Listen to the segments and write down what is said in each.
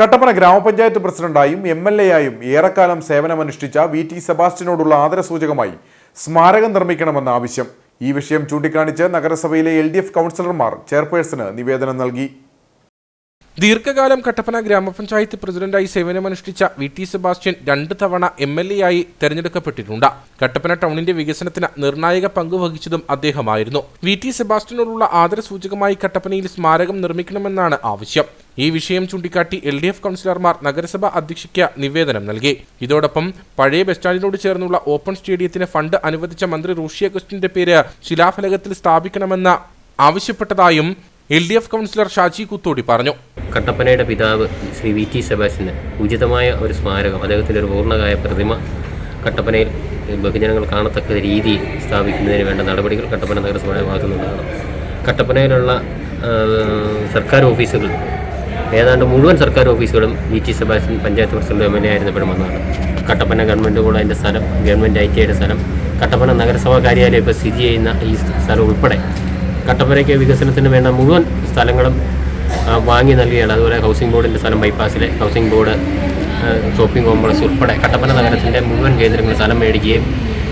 കട്ടപ്പന ഗ്രാമപഞ്ചായത്ത് പ്രസിഡന്റായും M L A ആയും ഏറെക്കാലം സേവനമനുഷ്ഠിച്ച വി ടി സെബാസ്റ്റിനോടുള്ള ആദരസൂചകമായി സ്മാരകം നിർമ്മിക്കണമെന്ന ആവശ്യം. ഈ വിഷയം ചൂണ്ടിക്കാണിച്ച് നഗരസഭയിലെ എൽ കൗൺസിലർമാർ ചെയർപേഴ്സണ് നിവേദനം നൽകി. ദീർഘകാലം കട്ടപ്പന ഗ്രാമപഞ്ചായത്ത് പ്രസിഡന്റായി സേവനമനുഷ്ഠിച്ച വി ടി സെബാസ്റ്റ്യൻ രണ്ട് തവണ എം എൽ എ ആയി തെരഞ്ഞെടുക്കപ്പെട്ടിട്ടുണ്ട്. കട്ടപ്പന ടൗണിന്റെ വികസനത്തിന് നിർണായക പങ്ക് വഹിച്ചതും അദ്ദേഹമായിരുന്നു. വി ടി സെബാസ്റ്റ്യനോടുള്ള ആദരസൂചകമായി കട്ടപ്പനയിൽ സ്മാരകം നിർമ്മിക്കണമെന്നാണ് ആവശ്യം. ഈ വിഷയം ചൂണ്ടിക്കാട്ടി എൽ ഡി എഫ് കൗൺസിലർമാർ നഗരസഭ അധ്യക്ഷയ്ക്ക് നിവേദനം നൽകി. ഇതോടൊപ്പം പഴയ ബസ് സ്റ്റാൻഡിനോട് ചേർന്നുള്ള ഓപ്പൺ സ്റ്റേഡിയത്തിന് ഫണ്ട് അനുവദിച്ച മന്ത്രി റൂഷി അഗസ്റ്റിന്റെ പേര് ശിലാഫലകത്തിൽ സ്ഥാപിക്കണമെന്ന് ആവശ്യപ്പെട്ടതായും L D F councillor Shaji Kuthodi പറഞ്ഞു. കട്ടപ്പനയുടെ പിതാവ് ശ്രീ വി ടി സെബാസ്റ്റിന് ഉചിതമായ ഒരു സ്മാരകം അദ്ദേഹത്തിന്റെ ഒരു പൂർണകായ പ്രതിമ കട്ടപ്പനയിൽ ബഹുജനങ്ങൾ കാണത്തക്ക രീതിയിൽ സ്ഥാപിക്കുന്നതിന് വേണ്ട നടപടികൾ കട്ടപ്പന നഗരസഭയുടെ ഭാഗത്തു നിന്നുണ്ടാകണം കട്ടപ്പനയിലുള്ള സർക്കാർ ഓഫീസുകൾ ഏതാണ്ട് മുഴുവൻ സർക്കാർ ഓഫീസുകളും V T Sebastian panchayat president M L A ആയിരുന്നപ്പോഴും വന്നതാണ്. കട്ടപ്പന ഗവൺമെന്റ് കൂടെ അതിന്റെ സ്ഥലം ഗവൺമെന്റ് ഐ ടി ഐയുടെ സ്ഥലം കട്ടപ്പന നഗരസഭാ കാര്യാലയം ഇപ്പോൾ സ്ഥിതി ചെയ്യുന്ന ഈ സ്ഥലം ഉൾപ്പെടെ കട്ടപ്പനയ്ക്ക് വികസനത്തിന് വേണ്ട മുഴുവൻ സ്ഥലങ്ങളും വാങ്ങി നൽകുകയാണ് അതുപോലെ ഹൗസിംഗ് ബോർഡിന്റെ സ്ഥലം ബൈപ്പാസിലെ ഹൗസിംഗ് ബോർഡ് ഷോപ്പിംഗ് കോംപ്ലക്സ് ഉൾപ്പെടെ കട്ടപ്പന നഗരത്തിന്റെ മുഴുവൻ കേന്ദ്രങ്ങളിൽ സ്ഥലം മേടിക്കുകയും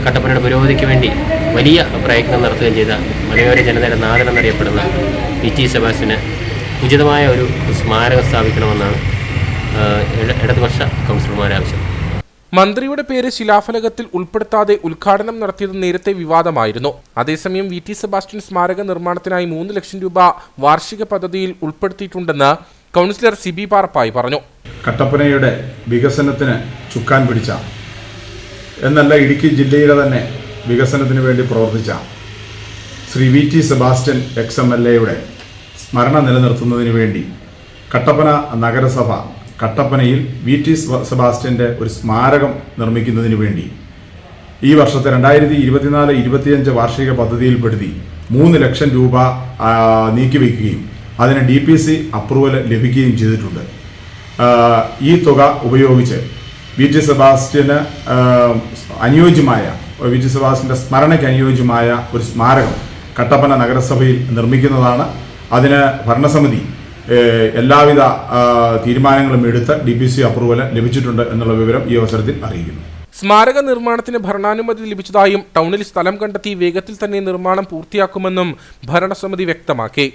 കട്ടപ്പനയുടെ പുരോഗതിക്ക് വേണ്ടി വലിയ പ്രയത്നം നടത്തുകയും ചെയ്ത മലയോര ജനതയുടെ നാദനം എന്നറിയപ്പെടുന്ന പി. ടി. സെബാസ്റ്റിന് ഉചിതമായ ഒരു സ്മാരകം സ്ഥാപിക്കണമെന്നാണ് ഇടതുപക്ഷ കൗൺസിലർമാരുടെ ആവശ്യം. മന്ത്രിയുടെ പേര് ശിലാഫലകത്തിൽ ഉൾപ്പെടുത്താതെ ഉദ്ഘാടനം നടത്തിയത് നേരത്തെ വിവാദമായിരുന്നു. അതേസമയം വി ടി സെബാസ്റ്റ്യൻ സ്മാരക നിർമ്മാണത്തിനായി മൂന്ന് ലക്ഷം രൂപ വാർഷിക പദ്ധതിയിൽ ഉൾപ്പെടുത്തിയിട്ടുണ്ടെന്ന് കൗൺസിലർ സി ബി പാറപ്പായി പറഞ്ഞു. കട്ടപ്പനയുടെ വികസനത്തിന് ചുക്കാൻ പിടിച്ച എന്നല്ല ഇടുക്കി ജില്ലയുടെ തന്നെ വികസനത്തിന് വേണ്ടി പ്രവർത്തിച്ച Shri V T Sebastian ex M L എയുടെ സ്മരണ നിലനിർത്തുന്നതിന് വേണ്ടി കട്ടപ്പന നഗരസഭ കട്ടപ്പനയിൽ വി ടി സെബാസ്റ്റ്യന്റെ ഒരു സ്മാരകം നിർമ്മിക്കുന്നതിന് വേണ്ടി ഈ വർഷത്തെ രണ്ടായിരത്തി ഇരുപത്തിനാല് ഇരുപത്തിയഞ്ച് വാർഷിക പദ്ധതിയിൽപ്പെടുത്തി മൂന്ന് ലക്ഷം രൂപ നീക്കിവെക്കുകയും അതിന് ഡി പി സി അപ്രൂവൽ ലഭിക്കുകയും ചെയ്തിട്ടുണ്ട്. ഈ തുക ഉപയോഗിച്ച് വി ടി സെബാസ്റ്റ്യന് അനുയോജ്യമായ വി ടി സെബാസ്റ്റ്യന്റെ സ്മരണയ്ക്ക് അനുയോജ്യമായ ഒരു സ്മാരകം കട്ടപ്പന നഗരസഭയിൽ നിർമ്മിക്കുന്നതാണ്. അതിന് ഭരണസമിതി എല്ലാവിധ തീരുമാനങ്ങളും എടുത്ത് ഡി പി സി അപ്രൂവൽ ലഭിച്ചിട്ടുണ്ട് എന്നുള്ള വിവരം ഈ അവസരത്തിൽ അറിയിക്കുന്നു. സ്മാരക നിർമ്മാണത്തിന് ഭരണാനുമതി ലഭിച്ചതായും ടൗണിൽ സ്ഥലം കണ്ടെത്തി വേഗത്തിൽ തന്നെ നിർമ്മാണം പൂർത്തിയാക്കുമെന്നും ഭരണസമിതി വ്യക്തമാക്കി.